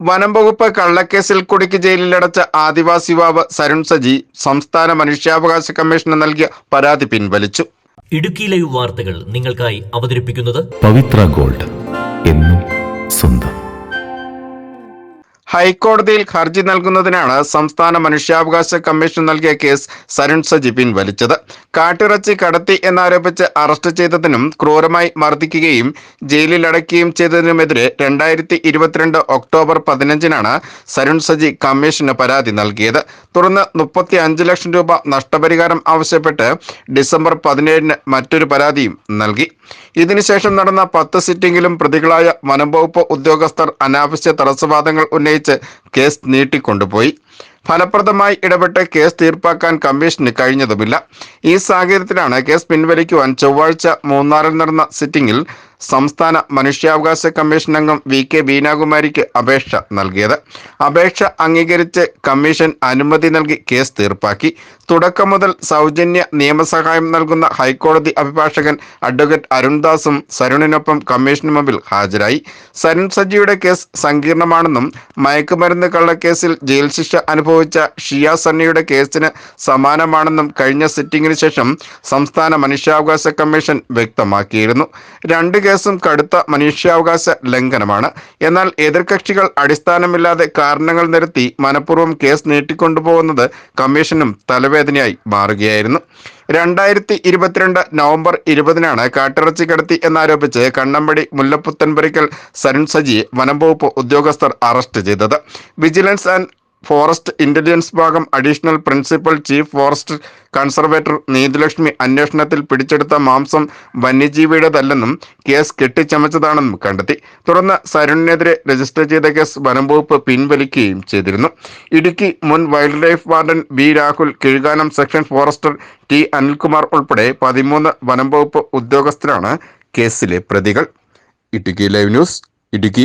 വനം വകുപ്പ് കള്ളക്കേസിൽ കുടുക്കി ജയിലിലടച്ച ആദിവാസി യുവാവ് സരുൺ സജി സംസ്ഥാന മനുഷ്യാവകാശ കമ്മീഷന് നൽകിയ പരാതി പിൻവലിച്ചു. ഇടുക്കി ലൈവ് വാർത്തകൾ നിങ്ങൾക്കായി അവതരിപ്പിക്കുന്നത് പവിത്ര ഗോൾഡ് എന്നും സ്വന്തം. ഹൈക്കോടതിയിൽ ഹർജി നൽകുന്നതിനാണ് സംസ്ഥാന മനുഷ്യാവകാശ കമ്മീഷൻ നൽകിയ കേസ് സരുൺ സജി പിൻവലിച്ചത് കാട്ടിറച്ചി കടത്തി എന്നാരോപിച്ച് അറസ്റ്റ് ചെയ്തതിനും ക്രൂരമായി മർദ്ദിക്കുകയും ജയിലിൽ അടയ്ക്കുകയും ചെയ്തതിനുമെതിരെ രണ്ടായിരത്തി ഇരുപത്തിരണ്ട് ഒക്ടോബർ പതിനഞ്ചിനാണ് സരുൺ സജി കമ്മീഷന് പരാതി നൽകിയത്. തുടർന്ന് മുപ്പത്തി അഞ്ച് ലക്ഷം രൂപ നഷ്ടപരിഹാരം ആവശ്യപ്പെട്ട് ഡിസംബർ പതിനേഴിന് മറ്റൊരു പരാതിയും നൽകി. ഇതിനുശേഷം നടന്ന പത്ത് സിറ്റിംഗിലും പ്രതികളായ വനംവകുപ്പ് ഉദ്യോഗസ്ഥർ അനാവശ്യ തടസ്സവാദങ്ങൾ ഉന്നയിച്ച് കേസ് നീട്ടിക്കൊണ്ടുപോയി. ഫലപ്രദമായി ഇടപെട്ട് കേസ് തീർപ്പാക്കാൻ കമ്മീഷന് കഴിഞ്ഞതുമില്ല. ഈ സാഹചര്യത്തിലാണ് കേസ് പിൻവലിക്കുവാൻ ചൊവ്വാഴ്ച മൂന്നാറിൽ നടന്ന സിറ്റിംഗിൽ സംസ്ഥാന മനുഷ്യാവകാശ കമ്മീഷൻ അംഗം വി കെ ബീനാകുമാരിക്ക് അപേക്ഷ നൽകിയത്. അപേക്ഷ അംഗീകരിച്ച് കമ്മീഷൻ അനുമതി നൽകി കേസ് തീർപ്പാക്കി. തുടക്കം മുതൽ സൗജന്യ നിയമസഹായം നൽകുന്ന ഹൈക്കോടതി അഭിഭാഷകൻ അഡ്വക്കേറ്റ് അരുൺദാസും സരുണിനൊപ്പം കമ്മീഷന് മുമ്പിൽ ഹാജരായി. സരുൺ സജിയുടെ കേസ് സങ്കീർണമാണെന്നും മയക്കുമരുന്ന് കള്ളക്കേസിൽ ജയിൽ ശിക്ഷ അനുഭവിച്ച ഷിയ സണ്ണിയുടെ കേസിന് സമാനമാണെന്നും കഴിഞ്ഞ സിറ്റിംഗിന് ശേഷം സംസ്ഥാന മനുഷ്യാവകാശ കമ്മീഷൻ വ്യക്തമാക്കിയിരുന്നു. രണ്ട് കേസും കടുത്ത മനുഷ്യാവകാശ ലംഘനമാണ്. എന്നാൽ എതിർകക്ഷികൾ അടിസ്ഥാനമില്ലാതെ കാരണങ്ങൾ നിരത്തി മനഃപൂർവം കേസ് നീട്ടിക്കൊണ്ടുപോകുന്നത് കമ്മീഷനും തലവേദനയായി മാറുകയായിരുന്നു. രണ്ടായിരത്തി ഇരുപത്തിരണ്ട് നവംബർ ഇരുപതിനാണ് കാട്ടിറച്ചി കടത്തി എന്നാരോപിച്ച് കണ്ണമ്പടി മുല്ലപ്പുത്തൻപുരയ്ക്കൽ സരുൺ സജിയെ വനം വകുപ്പ് ഉദ്യോഗസ്ഥർ അറസ്റ്റ് ചെയ്തത്. വിജിലൻസ് ആൻഡ് ഫോറസ്റ്റ് ഇന്റലിജൻസ് ഭാഗം additional principal chief forest conservator Neethilakshmi അന്വേഷണത്തിൽ പിടിച്ചെടുത്ത മാംസം വന്യജീവിയുടേതല്ലെന്നും കേസ് കെട്ടിച്ചമച്ചതാണെന്നും കണ്ടെത്തി. തുടർന്ന് സരുണിനെതിരെ രജിസ്റ്റർ ചെയ്ത കേസ് വനം വകുപ്പ് പിൻവലിക്കുകയും ചെയ്തിരുന്നു. ഇടുക്കി മുൻ wildlife warden B Rahul Kizhukanam section forester T Anilkumar ഉൾപ്പെടെ പതിമൂന്ന് വനം വകുപ്പ് ഉദ്യോഗസ്ഥരാണ് കേസിലെ പ്രതികൾ. Idukki live news Idukki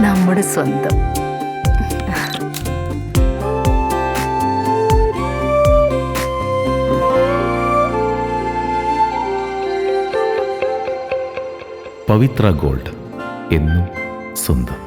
നമ്മുടെ സ്വന്തം. പവിത്ര ഗോൾഡ് എന്നും സ്വന്തം.